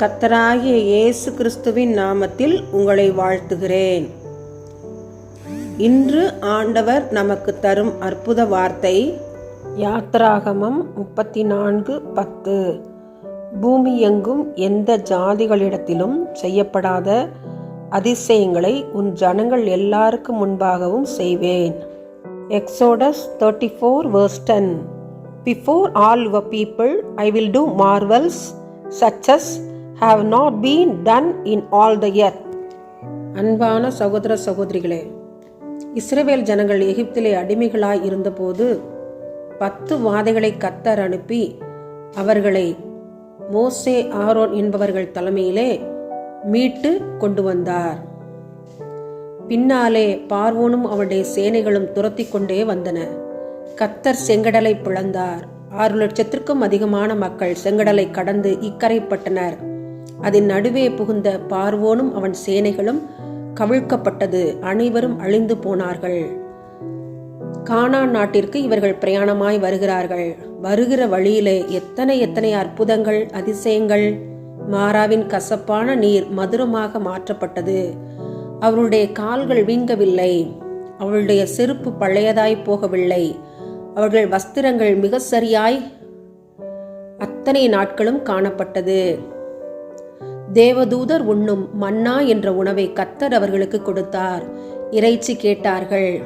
கத்தராகிய இயேசு கிறிஸ்துவின் நாமத்தில் உங்களை வாழ்த்துகிறேன். இன்று ஆண்டவர் நமக்கு தரும் அற்புத வார்த்தை யாத்ராகமம் முப்பத்தி நான்கு பத்து. பூமி எங்கும் எந்த ஜாதிகளிடத்திலும் செய்யப்படாத அதிசயங்களை உன் ஜனங்கள் எல்லாருக்கும் முன்பாகவும் செய்வேன். Exodus thirty four verse ten before all your people I will do marvels such as have not been done in all the earth அன்பான சகோதர சகோதரிகளே இஸ்ரேவேல் ஜனங்கள் எகிப்திலே அடிமைகளாய் இருந்தபோது பத்து வாதைகளை கத்தர் அனுப்பி அவர்களை மோசே ஆரோன் என்பவர்கள் தலைமையிலே மீட்டு கொண்டு வந்தார். பின்னாலே பார்வோனும் அவனுடைய சேனைகளும் துரத்தி கொண்டே வந்தன. கத்தர் செங்கடலை பிளந்தார். ஆறு லட்சத்திற்கும் அதிகமான மக்கள் செங்கடலை கடந்து இக்கரைப்பட்டனர். அதன் நடுவே புகுந்த பார்வோனும் அவன் சேனைகளும் கவிழ்க்கப்பட்டது. அனைவரும் அழிந்து போனார்கள். கானான் நாட்டிற்கு இவர்கள் பிரயாணமாய் வருகிறார்கள். வருகிற வழியிலே எத்தனை எத்தனை அற்புதங்கள் அதிசயங்கள் மாறாவின் கசப்பான நீர் மதுரமாக மாற்றப்பட்டது. அவருடைய கால்கள் வீங்கவில்லை. அவளுடைய செருப்பு பழையதாய் போகவில்லை. அவர்கள் வஸ்திரங்கள் மிக சரியாய் அத்தனை நாட்களும் காணப்பட்டது. தேவதூதர் உண்ணும் மன்னா என்ற உணவை கத்தர் அவர்களுக்கு கொடுத்தார். இறைச்சி கேட்டார்கள்.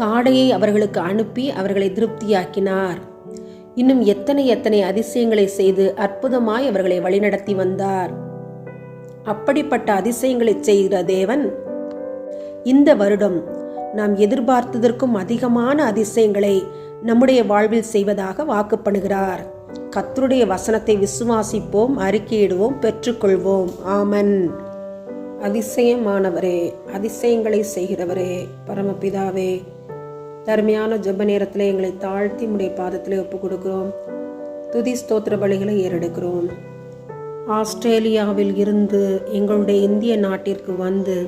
காடையை அவர்களுக்கு அனுப்பி அவர்களை திருப்தியாக்கினார். இன்னும் எத்தனை எத்தனை அதிசயங்களை செய்து அற்புதமாய் அவர்களை வழிநடத்தி வந்தார். அப்படிப்பட்ட அதிசயங்களை செய்கிற தேவன் இந்த வருடம் நாம் எதிர்பார்த்ததற்கும் அதிகமான அதிசயங்களை நம்முடைய வாழ்வில் செய்வதாக வாக்குப்படுகிறார். கத்தருடைய வசனத்தை விசுவாசிப்போம் அறிக்கையிடுவோம் பெற்றுக்கொள்வோம். ஆமன். அதிசயமானவரே அதிசயங்களை செய்கிறவரே பரமபிதாவே தருமையான ஜெப நேரத்தில் எங்களை தாழ்த்தி முடைய பாதத்தில் ஒப்புக் கொடுக்கிறோம் துதி ஸ்தோத்திர பலிகளை ஏறெடுக்கிறோம். ஆஸ்திரேலியாவில் இருந்து எங்களுடைய இந்திய நாட்டிற்கு வந்து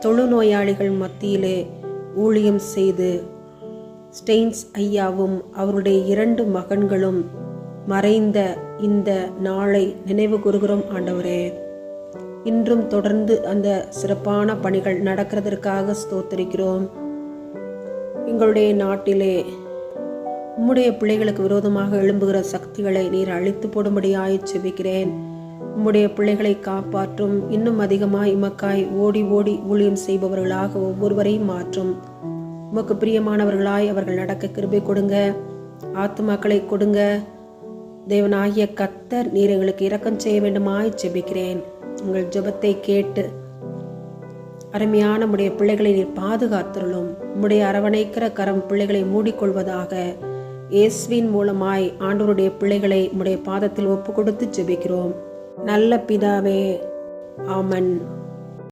தொழுநோயாளிகள் மத்தியிலே ஊழியம் செய்து ஸ்டெயின்ஸ் ஐயாவும் அவருடைய இரண்டு மகன்களும் மறைந்த இந்த நாளை நினைவு கூறுகிறோம் ஆண்டவரே. இன்றும் தொடர்ந்து அந்த சிறப்பான பணிகள் நடக்கிறதற்காக ஸ்தோத்தரிக்கிறோம். எங்களுடைய நாட்டிலே உம்முடைய பிள்ளைகளுக்கு விரோதமாக எழும்புகிற சக்திகளை நீர் அழித்து போடும்படியாய் செபிக்கிறேன். உம்முடைய பிள்ளைகளை காப்பாற்றும் இன்னும் அதிகமாய் இமக்காய் ஓடி ஓடி ஊழியம் செய்பவர்களாக ஒவ்வொருவரையும் மாற்றும். உமக்கு பிரியமானவர்களாய் அவர்கள் நடக்க கிருபை கொடுங்க ஆத்துமாக்களை கொடுங்க தேவனாகிய கத்தர் நீர் எங்களுக்கு இரக்கம் செய்ய வேண்டுமாய் செபிக்கிறேன் உங்கள் ஜெபத்தை கேட்டு அருமையான நம்முடைய பிள்ளைகளை நீர் பாதுகாத்தருளும். உம்முடைய அரவணைக்கிற கரம் பிள்ளைகளை மூடிக்கொள்வதாக இயேசுவின் மூலமாய் ஆண்டவருடைய பிள்ளைகளை உம்முடைய பாதத்தில் ஒப்பு கொடுத்து ஜெபிக்கிறோம். நல்ல பிதாவே ஆமன்.